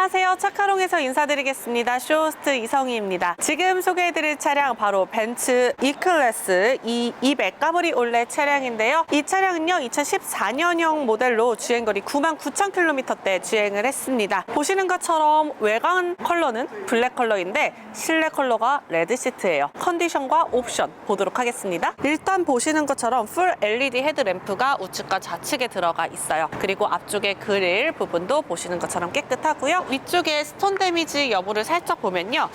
안녕하세요. 차카롱에서 인사드리겠습니다. 쇼호스트 이성희입니다. 지금 소개해드릴 차량 바로 벤츠 E클래스 E200 까브리 올레 차량인데요. 이 차량은요 2014년형 모델로 주행거리 99,000km대 주행을 했습니다. 보시는 것처럼 외관 컬러는 블랙 컬러인데 실내 컬러가 레드 시트예요. 컨디션과 옵션 보도록 하겠습니다. 일단 보시는 것처럼 풀 LED 헤드램프가 우측과 좌측에 들어가 있어요. 그리고 앞쪽에 그릴 부분도 보시는 것처럼 깨끗하고요. 위쪽에 스톤 데미지 여부를 살짝 보면요.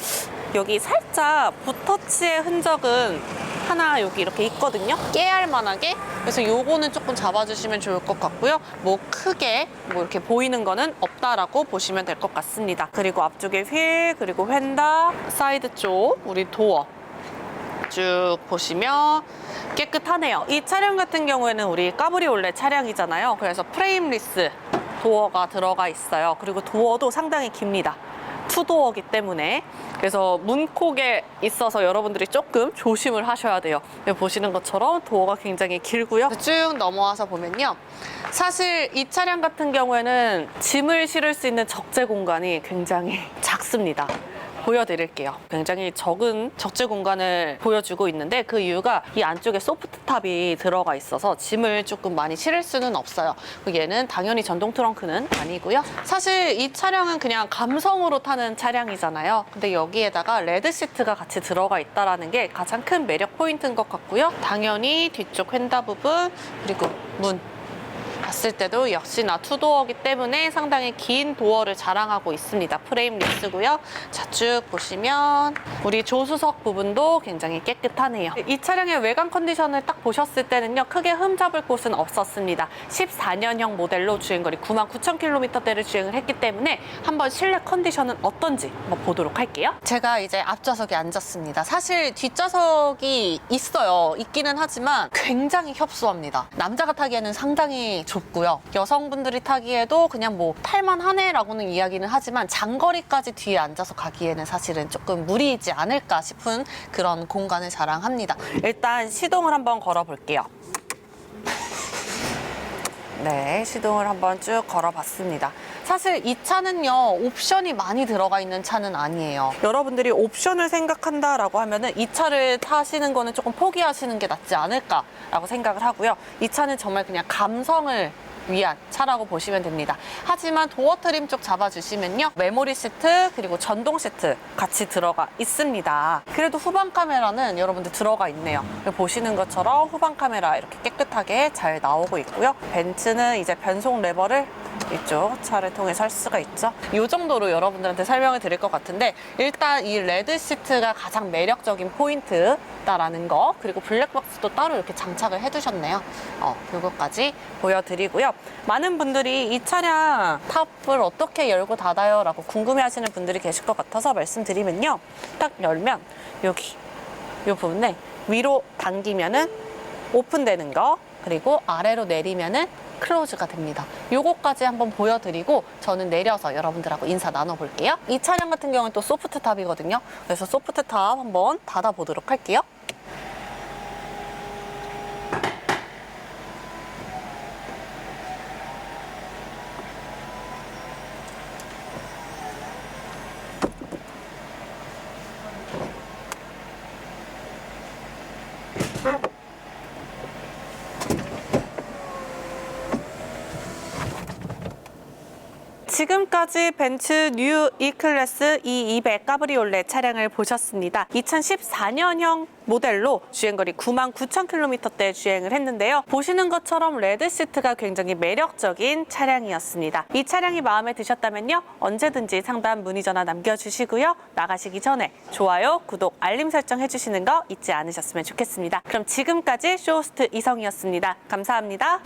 여기 살짝 붓터치의 흔적은 하나 여기 이렇게 있거든요. 깨알 만하게. 그래서 요거는 조금 잡아주시면 좋을 것 같고요. 뭐 크게 뭐 이렇게 보이는 거는 없다라고 보시면 될 것 같습니다. 그리고 앞쪽에 휠, 그리고 휀다, 사이드 쪽, 우리 도어. 쭉 보시면 깨끗하네요. 이 차량 같은 경우에는 우리 까브리올레 차량이잖아요. 그래서 프레임리스 도어가 들어가 있어요. 그리고 도어도 상당히 깁니다. 투도어기 때문에 그래서 문콕에 있어서 여러분들이 조금 조심을 하셔야 돼요. 여기 보시는 것처럼 도어가 굉장히 길고요. 쭉 넘어와서 보면요. 사실 이 차량 같은 경우에는 짐을 실을 수 있는 적재 공간이 굉장히 작습니다. 보여드릴게요. 굉장히 적은 적재 공간을 보여주고 있는데 그 이유가 이 안쪽에 소프트탑이 들어가 있어서 짐을 조금 많이 실을 수는 없어요. 그 얘는 당연히 전동 트렁크는 아니고요. 사실 이 차량은 그냥 감성으로 타는 차량이잖아요. 근데 여기에다가 레드 시트가 같이 들어가 있다라는 게 가장 큰 매력 포인트인 것 같고요. 당연히 뒤쪽 휀다 부분 그리고 문 봤을 때도 역시나 투도어기 때문에 상당히 긴 도어를 자랑하고 있습니다. 프레임 리스고요. 자, 쭉 보시면 우리 조수석 부분도 굉장히 깨끗하네요. 이 차량의 외관 컨디션을 딱 보셨을 때는요. 크게 흠잡을 곳은 없었습니다. 14년형 모델로 주행거리 99,000km대를 주행을 했기 때문에 한번 실내 컨디션은 어떤지 한번 보도록 할게요. 제가 이제 앞좌석에 앉았습니다. 사실 뒷좌석이 있어요. 있기는 하지만 굉장히 협소합니다. 남자가 타기에는 상당히 좁고요. 여성분들이 타기에도 그냥 뭐 탈만 하네라고는 이야기는 하지만 장거리까지 뒤에 앉아서 가기에는 사실은 조금 무리이지 않을까 싶은 그런 공간을 자랑합니다. 일단 시동을 한번 걸어 볼게요. 네, 시동을 한번 쭉 걸어봤습니다. 사실 이 차는요, 옵션이 많이 들어가 있는 차는 아니에요. 여러분들이 옵션을 생각한다라고 하면은 이 차를 타시는 거는 조금 포기하시는 게 낫지 않을까라고 생각을 하고요. 이 차는 정말 그냥 감성을 위한 차라고 보시면 됩니다. 하지만 도어 트림 쪽 잡아주시면요. 메모리 시트 그리고 전동 시트 같이 들어가 있습니다. 그래도 후방 카메라는 여러분들 들어가 있네요. 보시는 것처럼 후방 카메라 이렇게 깨끗하게 잘 나오고 있고요. 벤츠는 이제 변속 레버를 이쪽 차를 통해서 할 수가 있죠. 이 정도로 여러분들한테 설명을 드릴 것 같은데 일단 이 레드 시트가 가장 매력적인 포인트다라는 거 그리고 블랙박스도 따로 이렇게 장착을 해두셨네요. 어, 그거까지 보여드리고요. 많은 분들이 이 차량 탑을 어떻게 열고 닫아요? 라고 궁금해하시는 분들이 계실 것 같아서 말씀드리면요. 딱 열면 여기 이 부분에 위로 당기면은 오픈되는 거 그리고 아래로 내리면은 클로즈가 됩니다. 요거까지 한번 보여드리고 저는 내려서 여러분들하고 인사 나눠볼게요. 이 차량 같은 경우는 또 소프트 탑이거든요. 그래서 소프트 탑 한번 닫아보도록 할게요. 지금까지 벤츠 뉴 E클래스 E200 까브리올레 차량을 보셨습니다. 2014년형 모델로 주행거리 99,000km대 주행을 했는데요. 보시는 것처럼 레드 시트가 굉장히 매력적인 차량이었습니다. 이 차량이 마음에 드셨다면요. 언제든지 상담 문의 전화 남겨주시고요. 나가시기 전에 좋아요, 구독, 알림 설정 해주시는 거 잊지 않으셨으면 좋겠습니다. 그럼 지금까지 쇼호스트 이성이었습니다. 감사합니다.